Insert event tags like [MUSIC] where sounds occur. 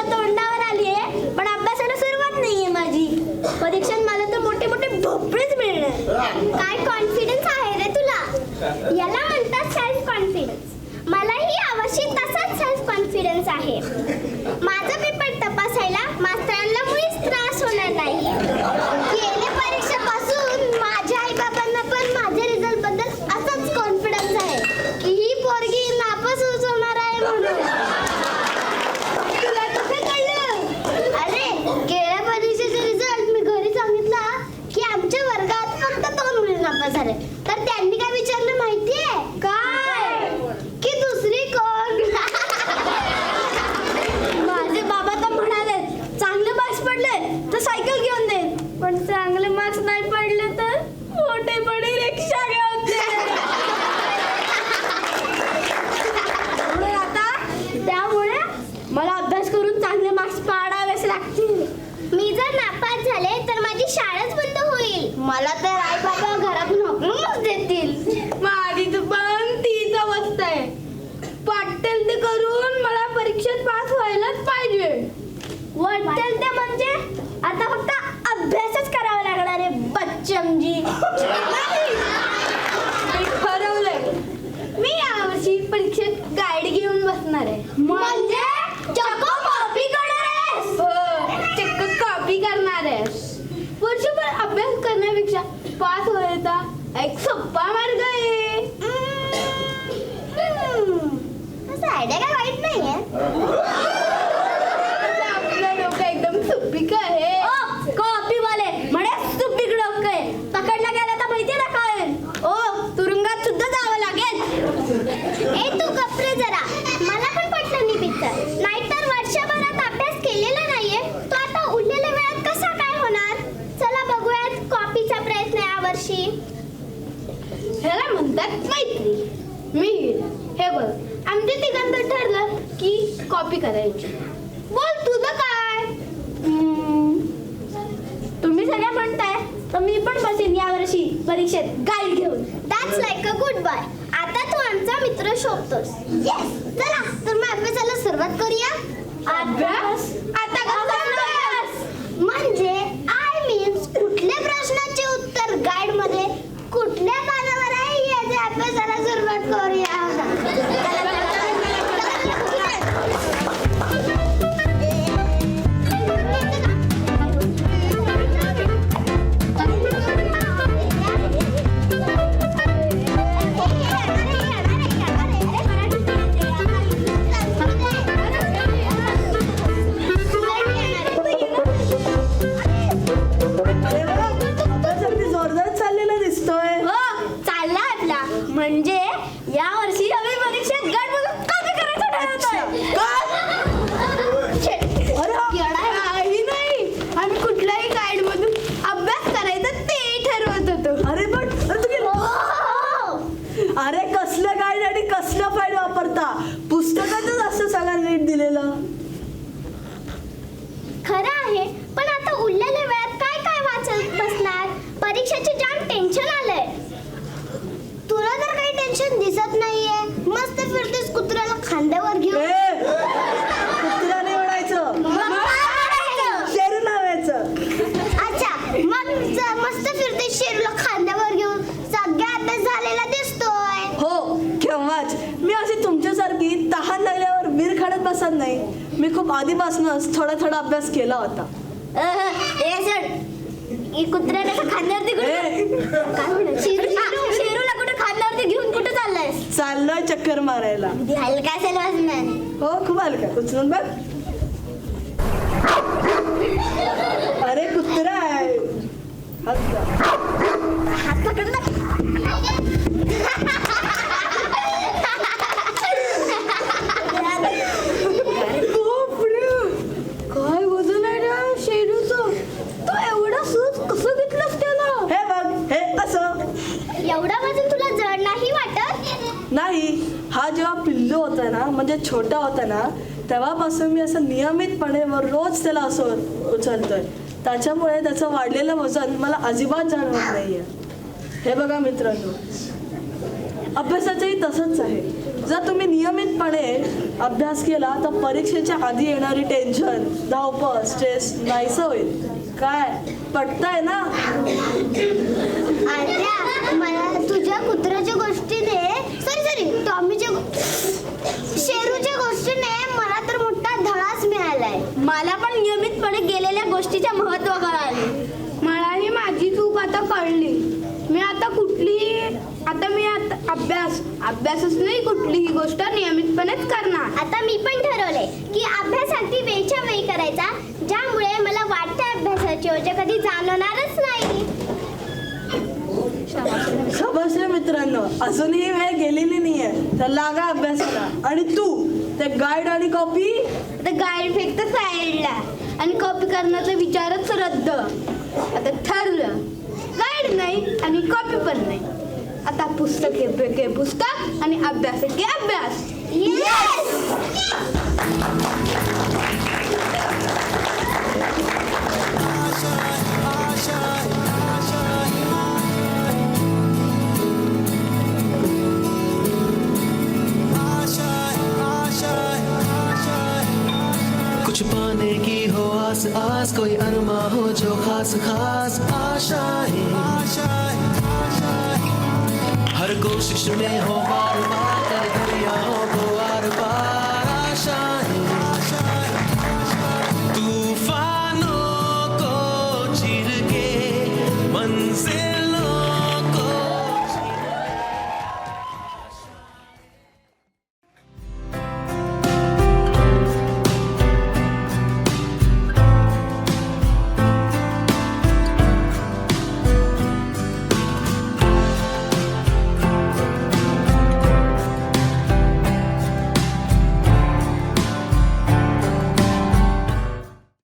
परीक्षा तोंडावर आली आहे पण अभ्यासाला सुरुवात नाहीये माझी. परीक्षेत मला तर मोठे मोठे भोपळेच मिळणार. काय कॉन्फिडन्स आहे रे तुला? याला म्हणतात सेल्फ कॉन्फिडन्स मलाही आवश्यक तसाच सेल्फ कॉन्फिडन्स आहे. माझं पास होने का एक सोपा मार्ग आहे. असं आयडिया काय वाईट नाहीये? आपलं डोकं एकदम सुपीक आहे? बोल तुझं काय? तुम्ही सगळ्या म्हणताय तर मी पण बसेन यावर्षी परीक्षेत. गाईड घेऊन. That's like a good buy आता तू आमचा मित्र शोधतोस येस चला तर मग अभ्यासाला सुरुवात करूया. अभ्यास? आता म्हणजे खूप आधीपासूनच थोडा थोडा अभ्यास केला होता. ए. शेरूला [LAUGHS] घेऊन कुठं चाललोय चक्कर मारायला. हलका असेल हो खूप हलका. उचलून बघ. अरे कुत्रा हात पकड ना [LAUGHS] छोटा होता ना तेव्हापासून मी असं नियमितपणे रोज त्याला असं उचलतोय. त्याच्यामुळे त्याचं वाढलेलं वजन मला अजिबात जाणवत नाहीये. हे बघा मित्रांनो. अभ्यासाचंही तसंच आहे. जर तुम्ही नियमितपणे अभ्यास केला तर परीक्षेच्या आधी येणारी टेन्शन धावप स्ट्रेस नाहीसं होईल. काय? पटतंय ना? अभ्यासच नाही कुठलीही गोष्ट नियमितपणेच करणार. आता मी पण ठरवलंय की अभ्यास अगदी वेळच्या वेळी करायचा ज्यामुळे मला वाटत्या अभ्यासाची ओझे कधी जाणवणारच नाही. रे मित्रांनो अजूनही वेळ गेलेली नाहीये. तर लागा अभ्यासाला. आणि तू ते गाईड आणि कॉपी आता गाईड फेकतं साईडला आणि कॉपी करण्याचा विचारच रद्द. आता ठरलं. गाईड नाही आणि कॉपी पण नाही. आता पुस्तक एके पुस्तक आणि अभ्यास के अभ्यास. कुछ पाने की हो आस आस कोई अरमा हो जो खास खास आशा है। कोशिश में हो बार बार कर दरियाओं को